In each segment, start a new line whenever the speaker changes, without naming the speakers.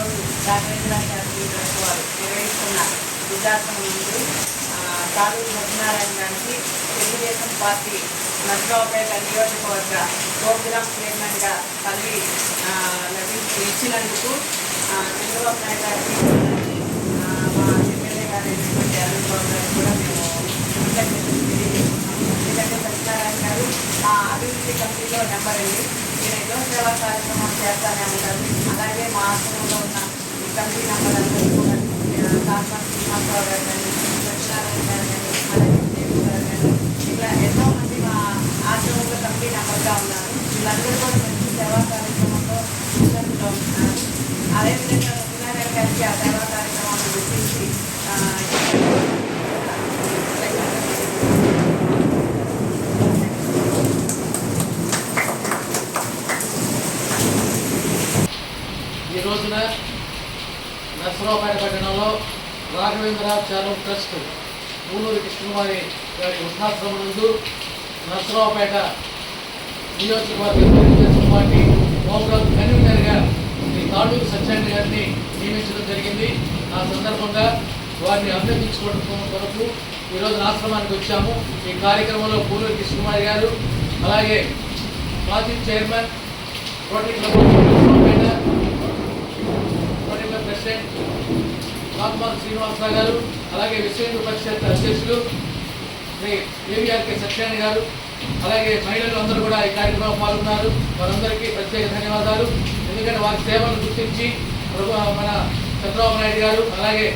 రోజు రాఘవేంద్ర శాస్త్రి వారు నిర్వహిస్తున్న వృద్ధాశ్రమం ముందు తాలూరు సత్యనారాయణ గారికి తెలుగుదేశం పార్టీ నర్సరావుపేట నియోజకవర్గ ప్రోగ్రామ్ చైర్మన్గా పదవి ఆ, లభించి ఇచ్చినందుకు చంద్రబాబు నాయుడు గారికి మా ఎమ్మెల్యే గారు అయినటువంటి అరుణ్ బాబు గారికి కూడా మేము కృతజ్ఞతలు తెలియజేస్తున్నాము ఎందుకంటే సత్యనారాయణ గారు ఆ అభివృద్ధి కమిటీలో నెంబర్ అండి. నేను ఎన్నో సేవా కార్యక్రమాలు చేస్తానే ఉంటాను. మా ఆశ్రమంలో ఉన్న ఈ కమిటీ నెంబర్ కూడా కాస్మ శ్రీనివాసరావు గారు కానీ గారు కానీ అలాగే దేవు గారు కానీ ఇట్లా ఎంతో మంది మా ఆశ్రమంలో కమిటీ నెంబర్గా ఉన్నారు వీళ్ళందరూ కూడా మంచి సేవా కార్యక్రమంలో ముందంజలో ఉంటున్నారు అదేవిధంగా సత్యనారాయణ గారికి ఆ సేవా గుర్తించి ఆ,
ఈ రోజున నర్సరావుపేట పట్టణంలో రాఘవేంద్ర చారం ట్రస్ట్ పూలూరి కృష్ణకుమారి గారి వృద్ధాశ్రమం నందు నర్సరావుపేట నియోజకవర్గం తెలుగుదేశం పార్టీ ప్రోగ్రాం కన్వీనర్గా శ్రీ తాడూరు సత్యాన్ని గారిని నియమించడం జరిగింది. ఆ సందర్భంగా వారిని అభ్యర్థించుకోవడం కొరకు ఈరోజు ఆశ్రమానికి వచ్చాము. ఈ కార్యక్రమంలో పూలూరు కృష్ణకుమారి గారు అలాగే మాజీ chairman rotary club of Narasaraopet rotary president రామ్మాల్ Srinivasarao గారు అలాగే విశ్వ హిందూ పరిషత్ అధ్యక్షులు శ్రీ ఏవిఆర్కే సత్యాని గారు అలాగే మహిళలు అందరూ కూడా ఈ కార్యక్రమంలో పాల్గొన్నారు. వారందరికీ ప్రత్యేక ధన్యవాదాలు. ఎందుకంటే వారి సేవలను గుర్తించి ప్రభు మన చంద్రబాబు నాయుడు గారు అలాగే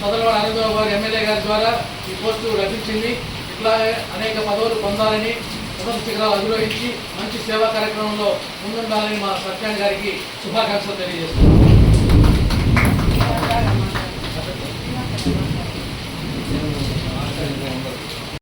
సదలవాడ ఆనందబాబు గారు ఎమ్మెల్యే గారి ద్వారా ఈ పోస్టు లభించింది. ఇట్లా అనేక పదవులు పొందాలని ఉన్నత శిఖరాలు అధిరోహించి మంచి సేవా కార్యక్రమంలో ముందుండాలని మా సత్యాని గారికి శుభాకాంక్షలు తెలియజేస్తున్నాం. Thank you.